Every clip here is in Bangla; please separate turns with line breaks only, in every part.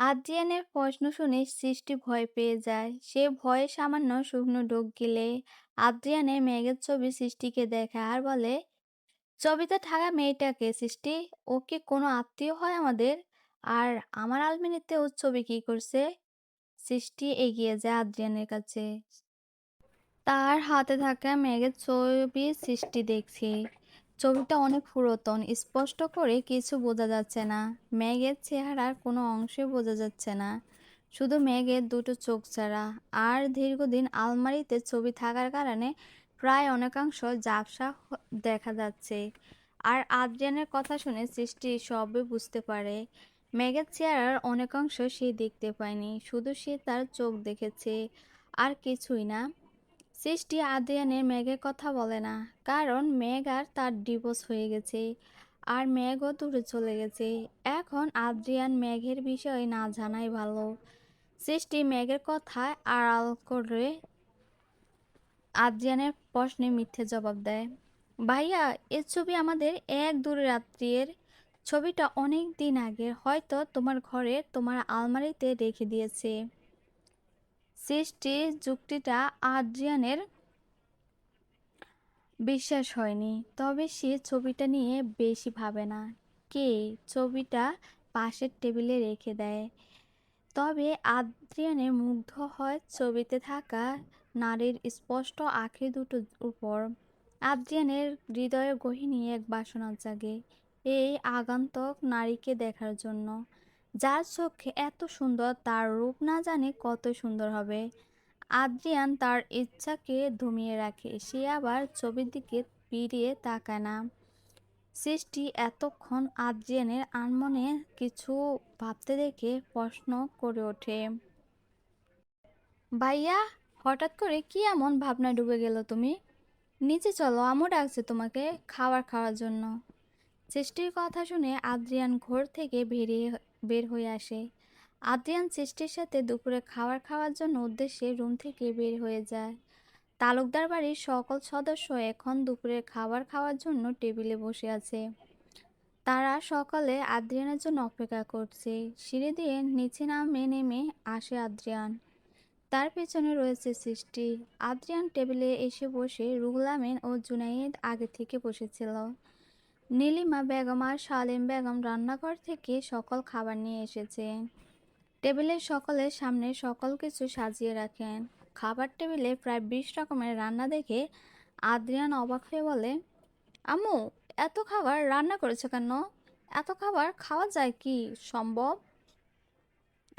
আদ্রিয়ানের প্রশ্ন শুনে সৃষ্টি ভয় পেয়ে যায়। সে ভয়ে সামান্য শুকনো ঢোক গিলে আদ্রিয়ানের মেঘের ছবি সৃষ্টিকে দেখে আর বলে, ছবিতে থাকা মেয়েটাকে সৃষ্টি, ও কি কোনো আত্মীয় হয় আমাদের? আর আমার আলমিনিতে ওর ছবি কি করছে? সৃষ্টি এগিয়ে যায় আদ্রিয়ানের কাছে। তার হাতে থাকা মেঘের ছবি সৃষ্টি দেখছি। ছবিটা অনেক পুরাতন, স্পষ্ট করে কিছু বোঝা যাচ্ছে না। মেঘের চেহারার কোনো অংশই বোঝা যাচ্ছে না। শুধু মেঘের দুটো চোখ ছাড়া। আর দীর্ঘদিন আলমারিতে ছবি থাকার কারণে প্রায় অনেকাংশ ঝাপসা দেখা যাচ্ছে। আর আদ্রিয়ানের কথা শুনে সৃষ্টি সবই বুঝতে পারে। মেঘের চেহারার অনেকাংশ সে দেখতে পায়নি, শুধু সে তার চোখ দেখেছে। আর কিছুই না। সৃষ্টি আদ্রিয়ানের মেঘের কথা বলে না, কারণ মেঘ আর তার ডিভোর্স হয়ে গেছে, আর মেঘও দূরে চলে গেছে। এখন আদ্রিয়ান মেঘের বিষয়ে না জানাই ভালো। সৃষ্টি মেঘের কথায় আড়াল করে আদ্রিয়ানের প্রশ্নে মিথ্যে জবাব দেয়। ভাইয়া এর ছবি আমাদের এক দূরের রাত্রির। ছবিটা অনেক দিন আগের, হয়তো তোমার ঘরে তোমার আলমারিতে রেখে দিয়েছে। সৃষ্টির যুক্তিটা আদ্রিয়ানের বিশ্বাস হয়নি। তবে সে ছবিটা নিয়ে বেশি ভাবে না। কে ছবিটা পাশের টেবিলে রেখে দেয়। তবে আদ্রিয়ানের মুগ্ধ হয় ছবিতে থাকা নারীর স্পষ্ট আঁখি দুটোর উপর। আদ্রিয়ানের হৃদয়ে গহিনী এক বাসনা জাগে এই আগন্তুক নারীকে দেখার জন্য। যার চোখে এত সুন্দর, তার রূপ না জানে কত সুন্দর হবে। আদ্রিয়ান তার ইচ্ছাকে দমিয়ে রাখে, সে আবার ছবির দিকে ফিরিয়ে তাকায় না। সৃষ্টি এতক্ষণ আদ্রিয়ানের আনমনে কিছু ভাবতে দেখে প্রশ্ন করে ওঠে, ভাইয়া, হঠাৎ করে কি এমন ভাবনায় ডুবে গেল তুমি? নিচে চলো আমও ডাকছে তোমাকে খাবার খাওয়ার জন্য। সৃষ্টির কথা শুনে আদ্রিয়ান ঘর থেকে বেরিয়ে বের হয়ে আসে। আদ্রিয়ান সৃষ্টির সাথে দুপুরে খাবার খাওয়ার জন্য উদ্দেশ্যে রুম থেকে বের হয়ে যায়। তালুকদার বাড়ির সকল সদস্য এখন দুপুরে খাবার খাওয়ার জন্য টেবিলে বসে আছে। তারা সকালে আদ্রিয়ানের জন্য অপেক্ষা করছে। সিঁড়ি দিয়ে নিচে নামে নেমে আসে আদ্রিয়ান। তার পেছনে রয়েছে সৃষ্টি। আদ্রিয়ান টেবিলে এসে বসে রুহুল আমিন ও জুনাইদ আগে থেকে বসেছিল। নীলিমা বেগম আর সালিম বেগম রান্নাঘর থেকে সকল খাবার নিয়ে এসেছে। টেবিলে সকলের সামনে সকল কিছু সাজিয়ে রাখেন। খাবার টেবিলে প্রায় বিশ রকমের রান্না দেখে আদ্রিয়ান অবাক হয়ে বলে, আম্মু, এত খাবার রান্না করেছ কেন? এত খাবার খাওয়া যায় কি? সম্ভব?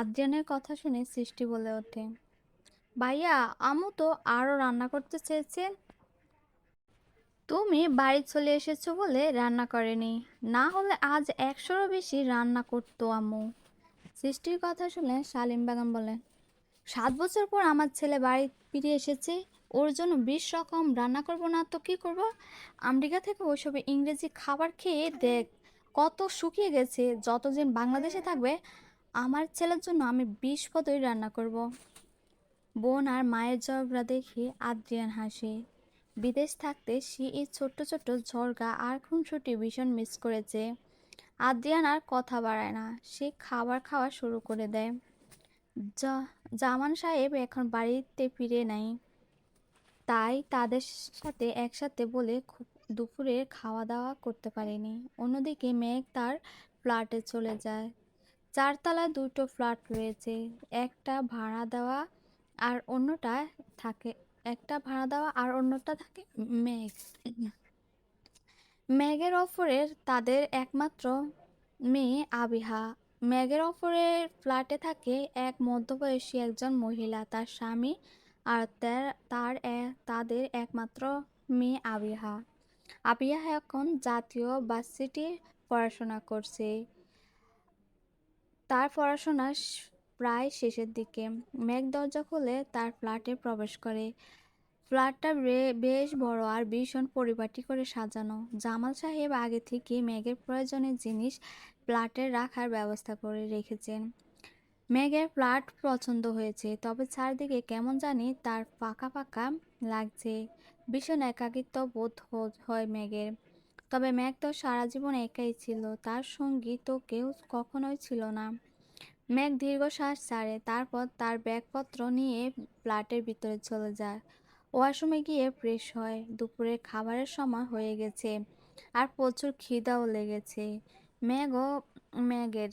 আদ্রিয়ানের কথা শুনে সৃষ্টি বলে ওঠে, ভাইয়া আমু তো আরও রান্না করতে চেয়েছেন। তুমি বাড়ি চলে এসেছ বলে রান্না করেনি। না হলে আজ একশোরও বেশি রান্না করতো আম্মু। সৃষ্টির কথা শুনে সালিম বেগম বলে, সাত বছর পর আমার ছেলে বাড়ি ফিরে এসেছে, ওর জন্য বিশ রকম রান্না করব না তো কি করব? আমেরিকা থেকে ওইসব ইংরেজি খাবার খেয়ে দেখ, কত শুকিয়ে গেছে, যতদিন বাংলাদেশে থাকবে, আমার ছেলের জন্য আমি বিশ পদই রান্না করব। বোন আর মায়ের ঝগড়া দেখে আদ্রিয়ান হাসে। বিদেশ থাকতে সে এই ছোট্ট ছোট্ট ঝরগা আর খুনসুটি ভীষণ মিস করেছে। আদ্রিয়ান আর কথা বাড়ায় না, সে খাবার খাওয়া শুরু করে দেয়। জামান সাহেব এখন বাড়িতে ফিরে নাই। তাই তাদের সাথে একসাথে বলে খুব দুপুরে খাওয়া দাওয়া করতে পারেনি। অন্যদিকে মেঘ তার ফ্ল্যাটে চলে যায়। চারতলায় দুটো ফ্ল্যাট রয়েছে, একটা ভাড়া দেওয়া আর অন্যটা থাকে একটা ভাড়া দেওয়া আর অন্যটা থাকে মেঘ। মেঘের অফরের তাদের একমাত্র মেয়ে আবিহা। মেঘের অফরের ফ্ল্যাটে থাকে এক মধ্যবয়সী একজন মহিলা, তার স্বামী আর তার- তাদের একমাত্র মেয়ে আবিহা। আবিহা এখন জাতীয় ভার্সিটি পড়াশোনা করছে। তার পড়াশোনা প্রায় শেষের দিকে। মেঘ দরজা খুলে তার ফ্ল্যাটে প্রবেশ করে। ফ্ল্যাটটা বেশ বড় আর ভীষণ পরিপাটি করে সাজানো। জামাল সাহেব আগে থেকে মেঘের প্রয়োজনীয় জিনিস ফ্ল্যাটে রাখার ব্যবস্থা করে রেখেছেন। মেঘের ফ্ল্যাট পছন্দ হয়েছে, তবে চারদিকে কেমন জানি তার ফাঁকা ফাঁকা লাগছে। ভীষণ একাকিত্ব বোধ হয় মেঘের। তবে মেঘ তো সারা জীবন একাই ছিল, তার সঙ্গী তো কেউ কখনোই ছিল না। মেঘ দীর্ঘশ্বাস ছাড়ে, তারপর তার ব্যাগপত্র নিয়ে ফ্ল্যাটের ভিতরে চলে যায়। ওয়াশরুমে গিয়ে ফ্রেশ হয়। দুপুরে খাবারের সময় হয়ে গেছে আর প্রচুর খিদাও লেগেছে। ম্যাগও ম্যাগের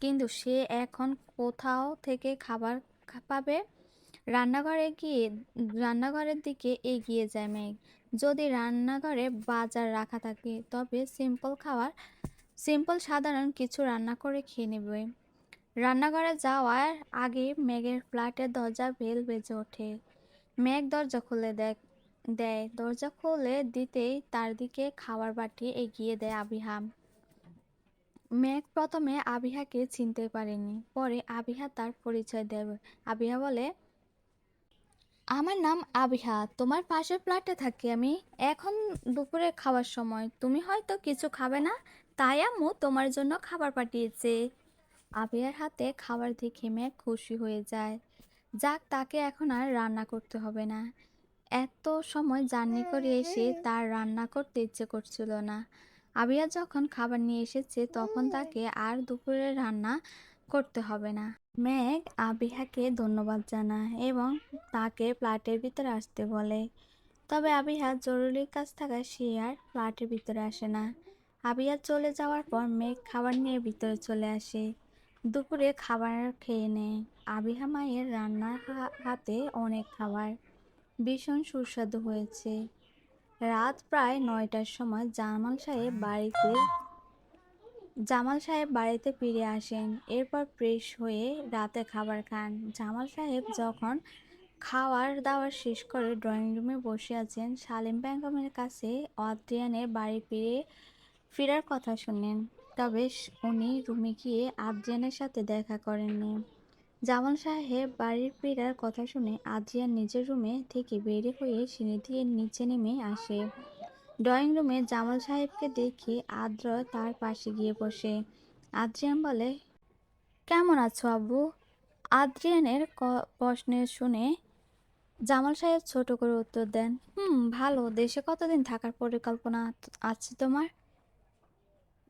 কিন্তু সে এখন কোথাও থেকে খাবার পাবে? রান্নাঘরে গিয়ে, রান্নাঘরের দিকে এগিয়ে যায় মেঘ। যদি রান্নাঘরে বাজার রাখা থাকে, তবে সিম্পল খাবার, সিম্পল সাধারণ কিছু রান্না করে খেয়ে নেবে। রান্নাঘরে যাওয়ার আগে মেঘের ফ্ল্যাটের দরজা বেল বেজে ওঠে। মেঘ দরজা খুলে দেখ, দেয়। দরজা খুলে দিতেই তার দিকে খাবার বাটি এগিয়ে দেয় আবিহা। মেঘ প্রথমে আবিহাকে চিনতে পারেনি, পরে আবিহা তার পরিচয় দেবে। আবিহা বলে, আমার নাম আবিহা, তোমার পাশের ফ্ল্যাটে থাকি আমি। এখন দুপুরে খাওয়ার সময়। তুমি হয়তো কিছু খাবে না, তাই আম্মু তোমার জন্য খাবার পাঠিয়েছে। আবিয়ার হাতে খাবার দেখে মেঘ খুশি হয়ে যায়। যাক, তাকে এখন আর রান্না করতে হবে না। এত সময় জার্নি করে এসে তার রান্না করতে ইচ্ছে করছিল না। আবিয়া যখন খাবার নিয়ে এসেছে, তখন তাকে আর দুপুরে রান্না করতে হবে না। মেঘ আবিহাকে ধন্যবাদ জানায় এবং তাকে ফ্ল্যাটের ভিতরে আসতে বলে। তবে আবিহা জরুরি কাজ থাকায় সে আর ফ্ল্যাটের ভিতরে আসে না। আবিয়া চলে যাওয়ার পর মেঘ খাবার নিয়ে ভিতরে চলে আসে। দুপুরে খাবার খেয়ে নেয়। আবিহা মায়ের রান্নার হাতে অনেক খাবার। ভীষণ সুস্বাদু হয়েছে। রাত প্রায় নয়টার সময় জামাল সাহেব বাড়িতে, জামাল সাহেব বাড়িতে ফিরে আসেন। এরপর ফ্রেশ হয়ে রাতে খাবার খান। জামাল সাহেব যখন খাওয়ার দাওয়ার শেষ করে ড্রয়িং রুমে বসে আছেন, সালিম বেগমের কাছে অদ্রিয়ানের বাড়ি ফিরে, ফেরার কথা শুনেন। তবে উনি রুমে গিয়ে আদ্রিয়ানের সাথে দেখা করেননি। জামাল সাহেব বাড়ির ফেরার কথা শুনে আদ্রিয়ান নিজের রুমে থেকে বের হয়ে সিঁড়ি দিয়ে নিচে নেমে আসে। ড্রয়িং রুমে জামাল সাহেবকে দেখে আদ্র তার পাশে গিয়ে বসে। আদ্রিয়ান বলে, কেমন আছো আব্বু? আদ্রিয়ানের প্রশ্ন শুনে জামাল সাহেব ছোট করে উত্তর দেন, হুম, ভালো। দেশে কতদিন থাকার পরিকল্পনা আছে তোমার?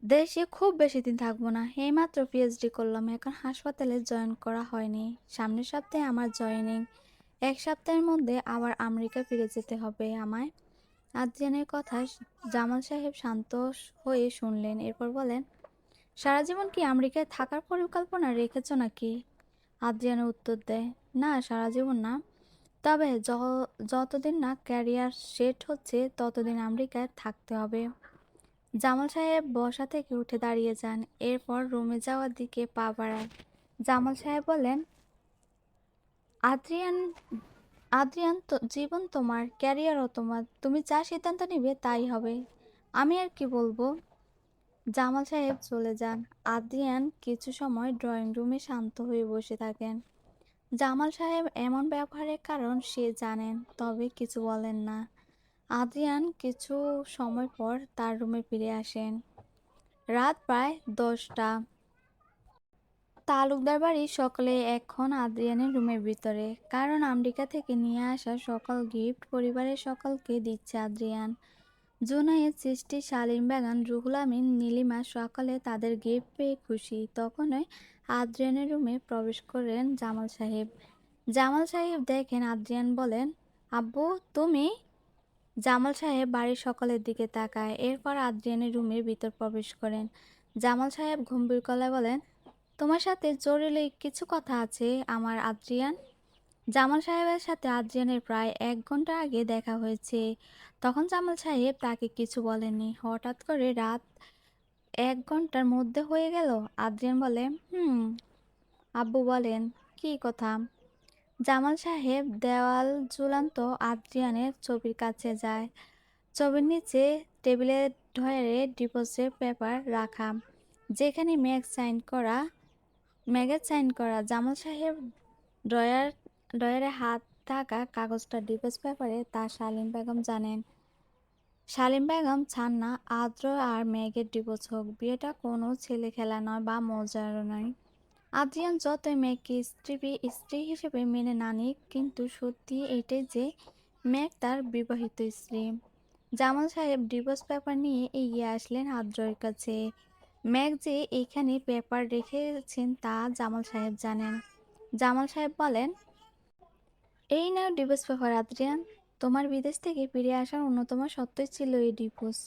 দেশে খুব বেশি দিন থাকব না। এইমাত্র পিএইচডি করলাম, এখন হাসপাতালে জয়েন করা হয়নি। সামনের সপ্তাহে আমার জয়েনিং। এক সপ্তাহের মধ্যে আবার আমেরিকা ফিরে যেতে হবে আমায়। আদ্রিয়ানের কথা জামাল সাহেব শান্ত হয়ে শুনলেন, এরপর বলেন, সারা জীবন কি আমেরিকায় থাকার পরিকল্পনা রেখেছো নাকি? আদ্রিয়ানের উত্তর দেয়, না, সারা জীবন না। তবে যতদিন না ক্যারিয়ার সেট হচ্ছে, ততদিন আমেরিকায় থাকতে হবে। জামাল সাহেব বসা থেকে উঠে দাঁড়িয়ে যান। এরপর রুমে যাওয়ার দিকে পা বাড়ায় জামাল সাহেব বলেন আদ্রিয়ান আদ্রিয়ান তো জীবন তোমার ক্যারিয়ারও তোমার। তুমি যা সিদ্ধান্ত নিবে তাই হবে। আমি আর কি বলব? জামাল সাহেব চলে যান। আদ্রিয়ান কিছু সময় ড্রয়িং রুমে শান্ত হয়ে বসে থাকেন। জামাল সাহেব এমন ব্যবহারের কারণ সে জানেন, তবে কিছু বলেন না। আদ্রিয়ান কিছু সময় পর তার রুমে ফিরে আসেন। রাত প্রায় দশটা। তালুকদার বাড়ি সকলে এখন আদ্রিয়ানের রুমের ভিতরে, কারণ আমেরিকা থেকে নিয়ে আসা সকল গিফট পরিবারের সকলকে দিচ্ছে আদ্রিয়ান জুনাইয়ের সৃষ্টি, শালীন বাগান রুহুল আমিন, নীলিমা সকলে তাদের গিফট পেয়ে খুশি। তখনই আদ্রিয়ানের রুমে প্রবেশ করেন জামাল সাহেব। জামাল সাহেব দেখেন আদ্রিয়ান বলেন, আব্বু, তুমি জামাল সাহেব বাড়ির সকলের দিকে তাকায়। এরপর আদ্রিয়ানের রুমের ভিতর প্রবেশ করেন। জামাল সাহেব গম্ভীর গলায় বলেন, তোমার সাথে জরুরি কিছু কথা আছে আমার আদ্রিয়ান? জামাল সাহেবের সাথে আদ্রিয়ানের প্রায় এক ঘণ্টা আগে দেখা হয়েছে। তখন জামাল সাহেব তাকে কিছু বলেননি। হঠাৎ করে রাত এক ঘণ্টার মধ্যে হয়ে গেল। আদ্রিয়ান বলে, হুম। আব্বু বলেন, কী কথা? জামাল সাহেব দেওয়াল ঝুলান্ত আদ্রিয়ানের ছবির কাছে যায়। ছবির নিচে টেবিলের ধরে ডিপোজিট পেপার রাখা, যেখানে ম্যাগ সাইন করা ম্যাগের সাইন করা। জামাল সাহেব ড্রয়ার, ড্রয়ারে হাত থাকা কাগজটা ডিপোজ পেপারে তা শালিম বেগম জানেন। শালিম বেগম চান না, আদ্র আর ম্যাগের ডিভোর্স হোক, বিয়েটা কোনো ছেলে খেলা নয় বা মজারও নয়। আদ্রিয়ান যতই ম্যাককে স্ত্রী স্ত্রী হিসেবে মেনে না নিক, কিন্তু সত্যি এটাই যে ম্যাক তার বিবাহিত স্ত্রী। জামাল সাহেব ডিভোর্স পেপার নিয়ে এগিয়ে আসলেন আদ্রর কাছে। ম্যাক যে এইখানে পেপার রেখেছেন তা জামাল সাহেব জানেন। জামাল সাহেব বলেন, এই নাও ডিভোর্স পেপার আদ্রিয়ান। তোমার বিদেশ থেকে ফিরে আসার অন্যতম সত্যই ছিল এই ডিভোর্স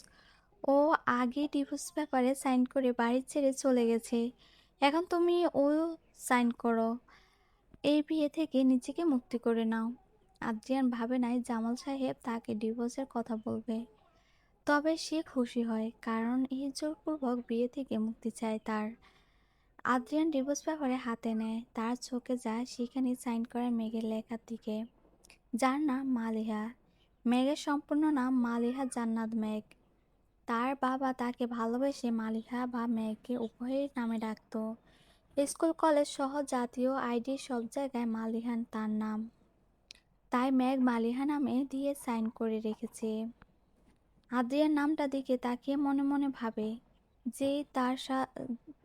ও আগে ডিভোর্স পেপারে সাইন করে বাড়ি ছেড়ে চলে গেছে। এখন তুমি ও সাইন করো। এই বিয়ে থেকে নিজেকে মুক্তি করে নাও। আদ্রিয়ান ভাবে নাই জামাল সাহেব তাকে ডিভোর্সের কথা বলবে। তবে সে খুশি হয়, কারণ এই জোরপূর্বক বিয়ে থেকে মুক্তি চায় তার। আদ্রিয়ান ডিভোর্স ব্যাপারে হাতে নেয়, তার চোখে যায় সেখানে সাইন করা মেঘের লেখার দিকে। যার নাম মালিহা। মেঘের সম্পূর্ণ নাম মালিহা জান্নাত মেঘ। তার বাবা তাকে ভালোবেসে মালিহা বা মেঘকে উভয়ের নামে ডাকত। স্কুল, কলেজ সহ জাতীয় আইডি সব জায়গায় মালিহান তার নাম। তাই মেঘ মালিহা নামে দিয়ে সাইন করে রেখেছে। আদ্রিয়ার নামটা দিকে তাকিয়ে মনে মনে ভাবে যে তার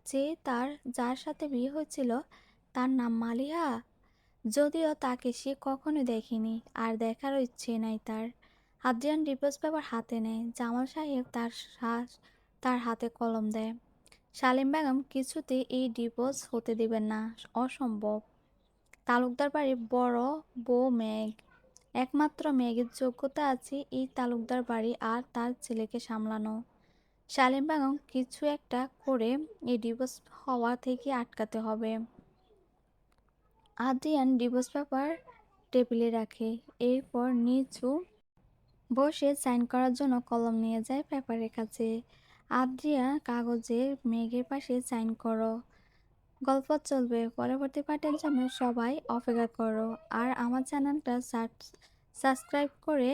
যে তার যার সাথে বিয়ে হয়েছিল তার নাম মালিহা। যদিও তাকে সে কখনো দেখেনি, আর দেখারও ইচ্ছে নাই তার। আদ্রিয়ান ডিভোর্স পেপার হাতে নেয়। জামাল সাহেব তার শ্বাস তার হাতে কলম দেয়। সালিম বেগম কিছুতে এই ডিভোর্স হতে দেবেন না। অসম্ভব। তালুকদার বাড়ির বড় বউ মেঘ। একমাত্র মেঘের যোগ্যতা আছে এই তালুকদার বাড়ি আর তার ছেলেকে সামলানো। সালিম বেগম কিছু একটা করে এই ডিভোর্স হওয়া থেকে আটকাতে হবে। আদ্রিয়ান ডিভোর্স পেপার টেবিলে রাখে। এরপর নিচু বসে সাইন করার জন্য কলম নিয়ে যায় পেপারের কাছে। আদ্রিয়া কাগজে মেঘের পাশে সাইন করো। গল্প চলবে, পরবর্তী পার্টের জন্য সবাই অপেক্ষা করো। আর আমার চ্যানেলটা সাবস্ক্রাইব করে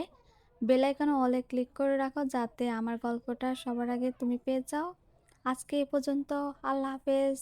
বেল আইকনে অলে ক্লিক করে রাখো যাতে আমার গল্পটা সবার আগে তুমি পেয়ে যাও। আজকে এ পর্যন্ত, আল্লাহ হাফেজ।